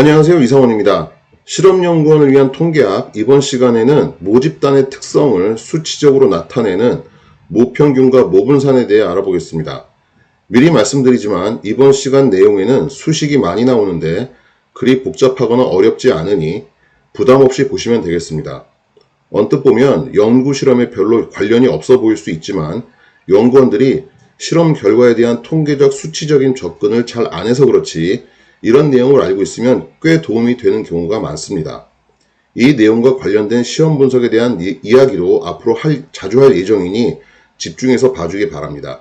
안녕하세요. 이상원입니다. 실험연구원을 위한 통계학 이번 시간에는 모집단의 특성을 수치적으로 나타내는 모평균과 모분산에 대해 알아보겠습니다. 미리 말씀드리지만 이번 시간 내용에는 수식이 많이 나오는데 그리 복잡하거나 어렵지 않으니 부담 없이 보시면 되겠습니다. 언뜻 보면 연구 실험에 별로 관련이 없어 보일 수 있지만 연구원들이 실험 결과에 대한 통계적 수치적인 접근을 잘 안 해서 그렇지 이런 내용을 알고 있으면 꽤 도움이 되는 경우가 많습니다. 이 내용과 관련된 시험 분석에 대한 이, 이야기도 앞으로 할- 자주 할 예정이니 집중해서 봐주기 바랍니다.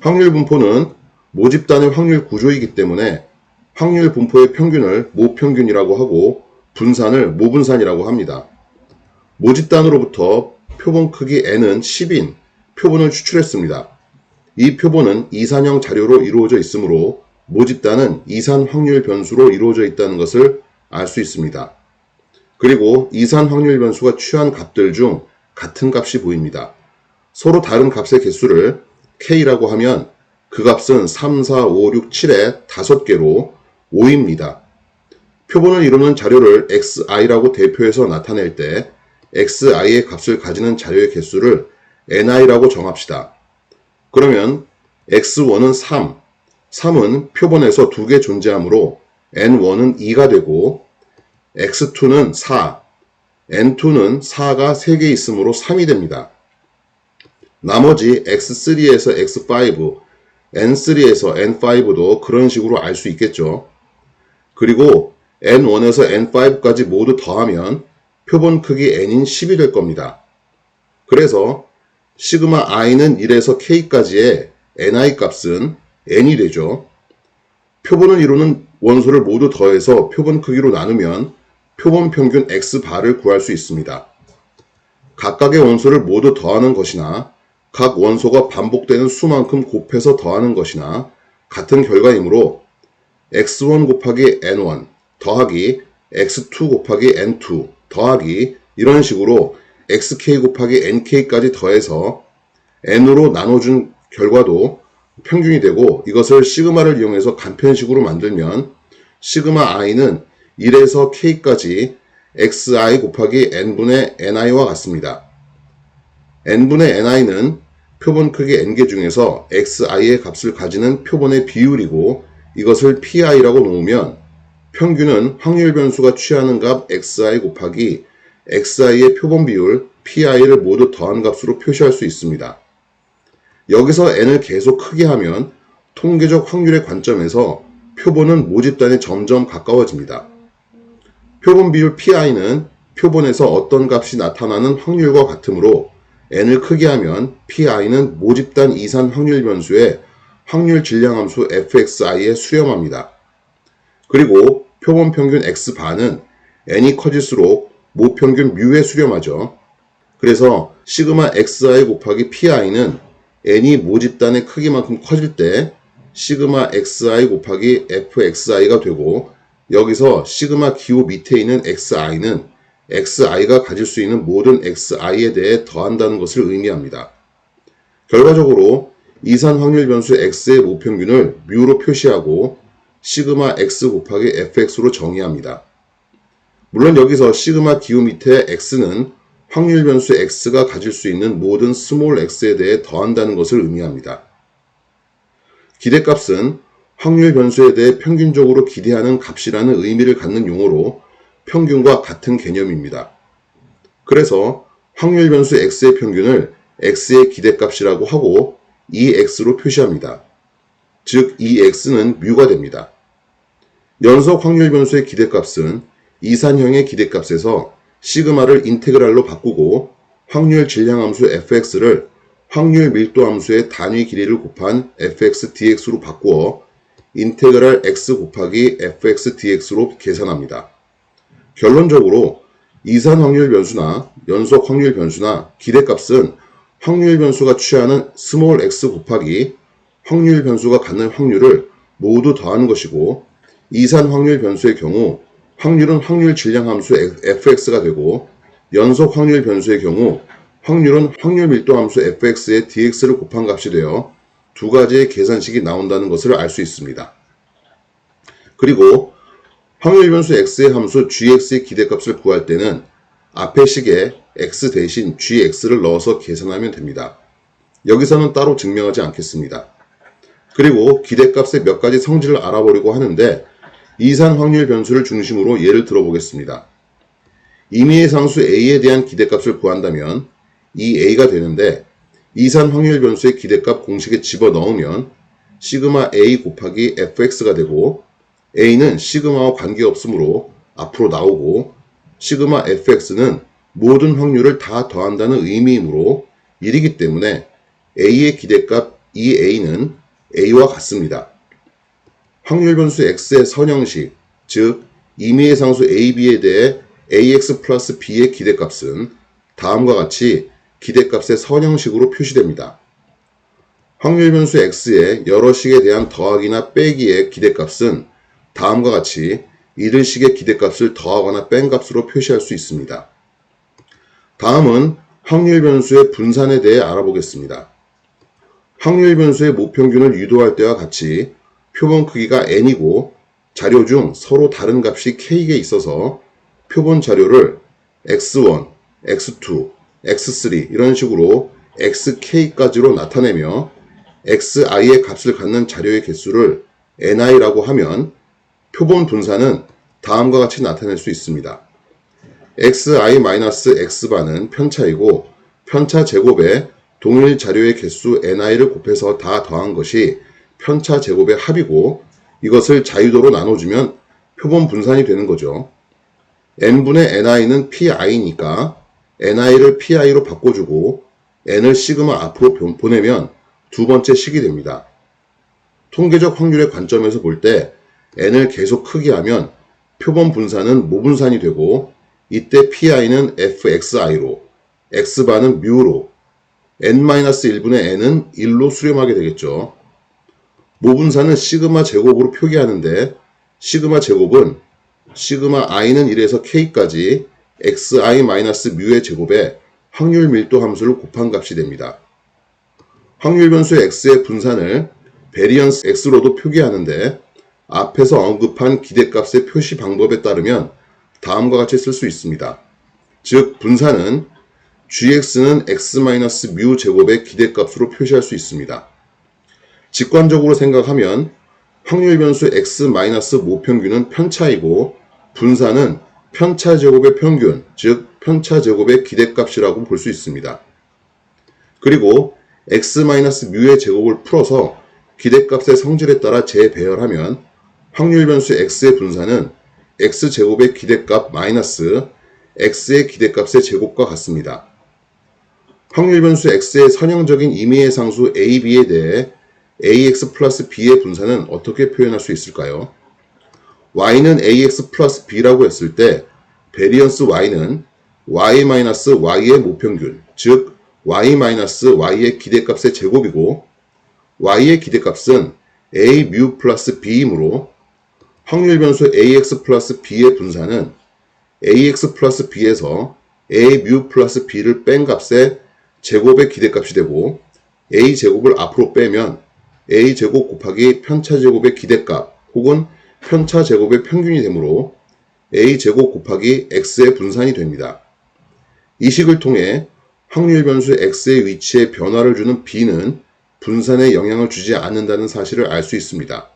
확률 분포는 모집단의 확률 구조이기 때문에 확률 분포의 평균을 모평균이라고 하고 분산을 모분산이라고 합니다. 모집단으로부터 표본 크기 n은 10인 표본을 추출했습니다. 이 표본은 이산형 자료로 이루어져 있으므로 모집단은 이산 확률 변수로 이루어져 있다는 것을 알 수 있습니다. 그리고 이산 확률 변수가 취한 값들 중 같은 값이 보입니다. 서로 다른 값의 개수를 k라고 하면 그 값은 3, 4, 5, 6, 7의 5개로 5입니다. 표본을 이루는 자료를 xi라고 대표해서 나타낼 때 xi의 값을 가지는 자료의 개수를 ni라고 정합시다. 그러면 x1은 3, 3은 표본에서 두 개 존재하므로 n1은 2가 되고 x2는 4, n2는 4가 3개 있으므로 3이 됩니다. 나머지 x3에서 x5, n3에서 n5도 그런 식으로 알 수 있겠죠. 그리고 n1에서 n5까지 모두 더하면 표본 크기 n인 10이 될 겁니다. 그래서 시그마 i는 1에서 k까지의 ni 값은 n이 되죠. 표본을 이루는 원소를 모두 더해서 표본 크기로 나누면 표본 평균 x바를 구할 수 있습니다. 각각의 원소를 모두 더하는 것이나 각 원소가 반복되는 수만큼 곱해서 더하는 것이나 같은 결과이므로 x1 곱하기 n1 더하기 x2 곱하기 n2 더하기 이런 식으로 xk 곱하기 nk까지 더해서 n으로 나눠준 결과도 평균이 되고 이것을 시그마를 이용해서 간편식으로 만들면 시그마 i는 1에서 k까지 xi 곱하기 n분의 ni와 같습니다. n분의 ni는 표본 크기 n개 중에서 xi의 값을 가지는 표본의 비율이고 이것을 pi라고 놓으면 평균은 확률 변수가 취하는 값 xi 곱하기 xi의 표본 비율 pi를 모두 더한 값으로 표시할 수 있습니다. 여기서 n을 계속 크게 하면 통계적 확률의 관점에서 표본은 모집단에 점점 가까워집니다. 표본 비율 pi는 표본에서 어떤 값이 나타나는 확률과 같으므로 n을 크게 하면 pi는 모집단 이산 확률 변수의 확률 질량함수 fxi에 수렴합니다. 그리고 표본 평균 x반은 n이 커질수록 모평균 뮤에 수렴하죠. 그래서 시그마 xi 곱하기 pi는 n이 모집단의 크기만큼 커질 때 시그마 xi 곱하기 fxi가 되고 여기서 시그마 기호 밑에 있는 xi는 xi가 가질 수 있는 모든 xi에 대해 더한다는 것을 의미합니다. 결과적으로 이산 확률 변수 x의 모평균을 뮤로 표시하고 시그마 x 곱하기 fx로 정의합니다. 물론 여기서 시그마 기호 밑에 x는 확률 변수 x가 가질 수 있는 모든 스몰 x에 대해 더한다는 것을 의미합니다. 기대값은 확률 변수에 대해 평균적으로 기대하는 값이라는 의미를 갖는 용어로 평균과 같은 개념입니다. 그래서 확률 변수 x의 평균을 x의 기대값이라고 하고 이 x로 표시합니다. 즉, 이 x는 뮤가 됩니다. 연속 확률 변수의 기대값은 이산형의 기대값에서 시그마를 인테그랄로 바꾸고 확률 질량함수 fx를 확률 밀도 함수의 단위 길이를 곱한 fx dx로 바꾸어 인테그랄 x 곱하기 fx dx로 계산합니다. 결론적으로 이산 확률 변수나 연속 확률 변수나 기대값은 확률 변수가 취하는 스몰 x 곱하기 확률 변수가 갖는 확률을 모두 더하는 것이고 이산 확률 변수의 경우 확률은 확률 질량 함수 fx가 되고 연속 확률 변수의 경우 확률은 확률 밀도 함수 fx의 dx를 곱한 값이 되어 두 가지의 계산식이 나온다는 것을 알 수 있습니다. 그리고 확률 변수 x의 함수 gx의 기대값을 구할 때는 앞의 식에 x 대신 gx를 넣어서 계산하면 됩니다. 여기서는 따로 증명하지 않겠습니다. 그리고 기대값의 몇 가지 성질을 알아보려고 하는데 이산 확률 변수를 중심으로 예를 들어보겠습니다. 임의의 상수 a에 대한 기대값을 구한다면 이 a가 되는데 이산 확률 변수의 기대값 공식에 집어넣으면 시그마 a 곱하기 fx가 되고 a는 시그마와 관계없으므로 앞으로 나오고 시그마 fx는 모든 확률을 다 더한다는 의미이므로 1이기 때문에 a의 기대값 2a는 a와 같습니다. 확률 변수 x의 선형식, 즉 임의의 상수 ab에 대해 ax 플러스 b의 기대값은 다음과 같이 기대값의 선형식으로 표시됩니다. 확률 변수 x의 여러 식에 대한 더하기나 빼기의 기대값은 다음과 같이 이들 식의 기대값을 더하거나 뺀 값으로 표시할 수 있습니다. 다음은 확률 변수의 분산에 대해 알아보겠습니다. 확률 변수의 모평균을 유도할 때와 같이 표본 크기가 n이고 자료 중 서로 다른 값이 k에 있어서 표본 자료를 x1, x2, x3 이런 식으로 xk까지로 나타내며 xi의 값을 갖는 자료의 개수를 ni라고 하면 표본 분산은 다음과 같이 나타낼 수 있습니다. xi-x반은 편차이고 편차 제곱에 동일 자료의 개수 ni를 곱해서 다 더한 것이 편차 제곱의 합이고 이것을 자유도로 나눠주면 표본 분산이 되는 거죠. n분의 ni는 pi니까 ni를 pi로 바꿔주고 n을 시그마 앞으로 보내면 두 번째 식이 됩니다. 통계적 확률의 관점에서 볼 때 n을 계속 크게 하면 표본 분산은 모분산이 되고 이때 pi는 fxi로 x반은 mu로 n-1분의 n은 1로 수렴하게 되겠죠. 모분산은 시그마 제곱으로 표기하는데 시그마 제곱은 시그마 i는 1에서 k까지 xi-mu의 제곱에 확률 밀도 함수를 곱한 값이 됩니다. 확률 변수 x의 분산을 베리언스 x로도 표기하는데 앞에서 언급한 기대값의 표시 방법에 따르면 다음과 같이 쓸 수 있습니다. 즉 분산은 gx는 x-mu 제곱의 기대값으로 표시할 수 있습니다. 직관적으로 생각하면 확률 변수 x-모평균은 편차이고 분산은 편차 제곱의 평균, 즉 편차 제곱의 기대값이라고 볼 수 있습니다. 그리고 x-mu의 제곱을 풀어서 기대값의 성질에 따라 재배열하면 확률 변수 x의 분산은 x제곱의 기대값 마이너스 x의 기대값의 제곱과 같습니다. 확률 변수 x의 선형적인 임의의 상수 a, b에 대해 ax 플러스 b의 분산은 어떻게 표현할 수 있을까요? y는 ax 플러스 b라고 했을 때 베리언스 y는 y 마이너스 모평균, 즉 y 마이너스 기대값의 제곱이고 y의 기대값은 a mu 플러스 b이므로 확률 변수 ax 플러스 b의 분산은 ax 플러스 b에서 a mu 플러스 b를 뺀 값의 제곱의 기대값이 되고 a 제곱을 앞으로 빼면 a 제곱 곱하기 편차 제곱의 기대값 혹은 편차 제곱의 평균이 되므로 a 제곱 곱하기 x의 분산이 됩니다. 이 식을 통해 확률 변수 x의 위치에 변화를 주는 b는 분산에 영향을 주지 않는다는 사실을 알 수 있습니다.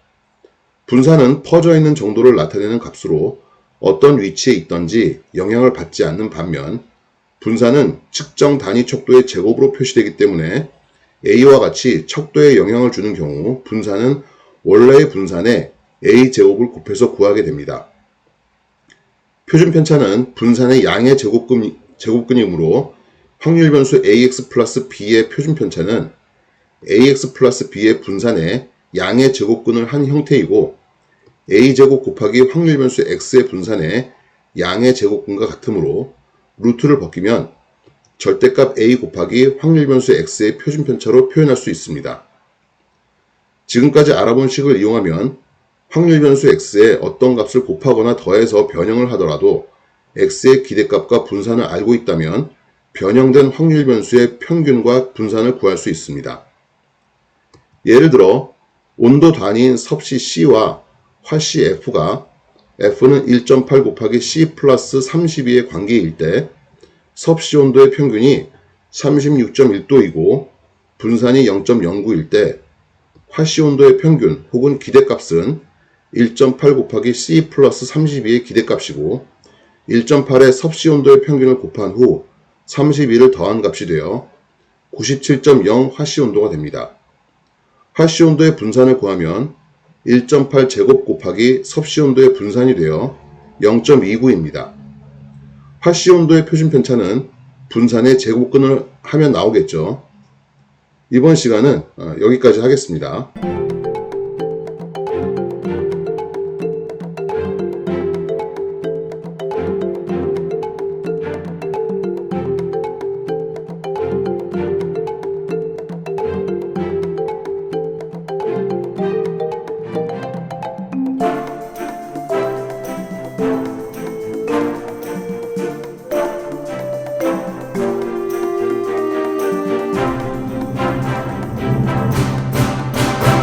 분산은 퍼져 있는 정도를 나타내는 값으로 어떤 위치에 있던지 영향을 받지 않는 반면 분산은 측정 단위 척도의 제곱으로 표시되기 때문에 A와 같이 척도에 영향을 주는 경우 분산은 원래의 분산에 A 제곱을 곱해서 구하게 됩니다. 표준 편차는 분산의 양의 제곱근, 제곱근이므로 확률 변수 AX 플러스 B의 표준 편차는 AX 플러스 B의 분산의 양의 제곱근을 한 형태이고 a제곱 곱하기 확률 변수 x의 분산의 양의 제곱근과 같으므로 루트를 벗기면 절대값 a 곱하기 확률 변수 x의 표준 편차로 표현할 수 있습니다. 지금까지 알아본 식을 이용하면 확률 변수 x에 어떤 값을 곱하거나 더해서 변형을 하더라도 x의 기대값과 분산을 알고 있다면 변형된 확률 변수의 평균과 분산을 구할 수 있습니다. 예를 들어 온도 단위인 섭씨 C와 화씨 F가 F는 1.8 곱하기 C 플러스 32의 관계일 때 섭씨 온도의 평균이 36.1도이고 분산이 0.09일 때 화씨 온도의 평균 혹은 기대값은 1.8 곱하기 C 플러스 32의 기대값이고 1.8의 섭씨 온도의 평균을 곱한 후 32를 더한 값이 되어 97.0 화씨 온도가 됩니다. 화씨 온도의 분산을 구하면 1.8 제곱 곱하기 섭씨 온도의 분산이 되어 0.29입니다. 화씨 온도의 표준 편차는 분산의 제곱근을 하면 나오겠죠. 이번 시간은 어, 여기까지 하겠습니다.